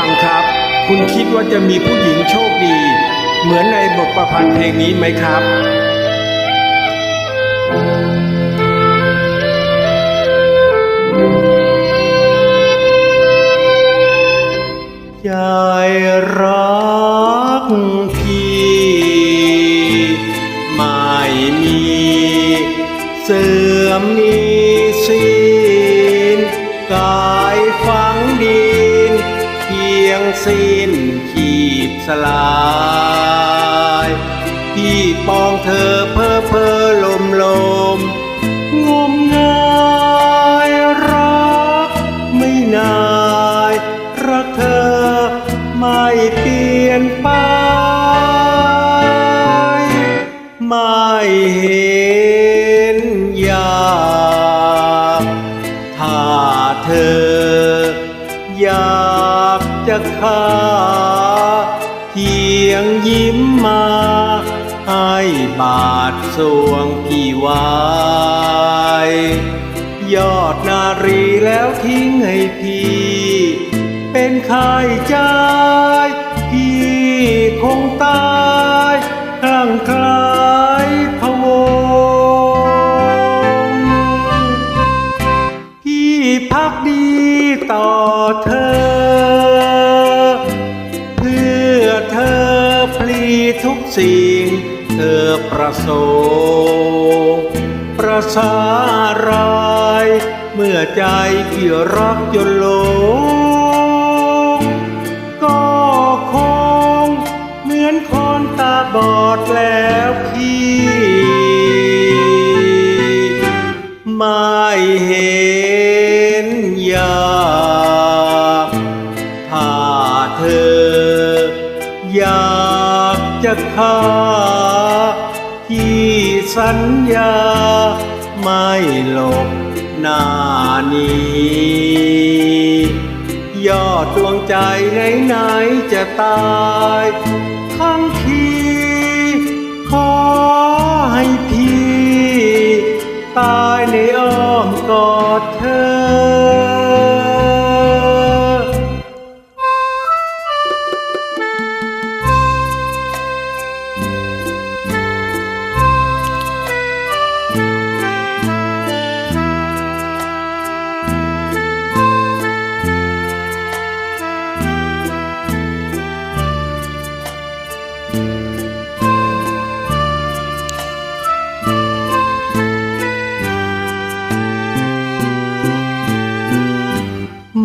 ังครับ คุณคิดว่าจะมีผู้หญิงโชคดี เหมือนในบทประพันธ์เพลงนี้ไหมครับใจรักพี่ไม่มีเสื่อมนิสิ้นกายฝังดี ยงสิ้นขีดสลายพี่ปองเธอเพ้อเพ้อลมลมงมงายรักไม่นายรักเธอไม่เปลี่ยนไปไม่เห็นอยากถ้าเธออยาก จะฆ่าเพียงยิ้มมาให้บาทสวงพี่ไว้ยอดนารีแล้วทิ้งให้พี่ เป็นค่ายใจ พี่คงตายคลั่งคล้ายพะวงพี่พักดีต่อเธอ ทุกสิ่งเธอประสงค์ประสารายเมื่อใจพี่รักจนหลงก็คงเหมือนคนตาบอดแล้วพี่ไม่เห็นยา ค่า ที่สัญญาไม่หลบหน้านี้ยอดดวงใจไหนๆจะตายทั้ง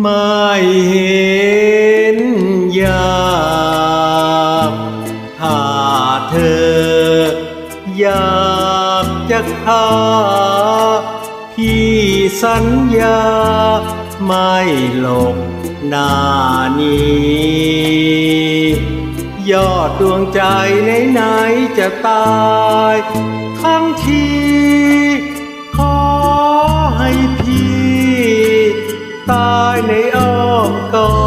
ไม่เห็นอยากถ้าเธอ อยากจะฆ่าพี่สัญญา ไม่หลบหน้านี้ยอดดวงใจไหนๆจะตาย ทั้งที ตายในอ้อมกอด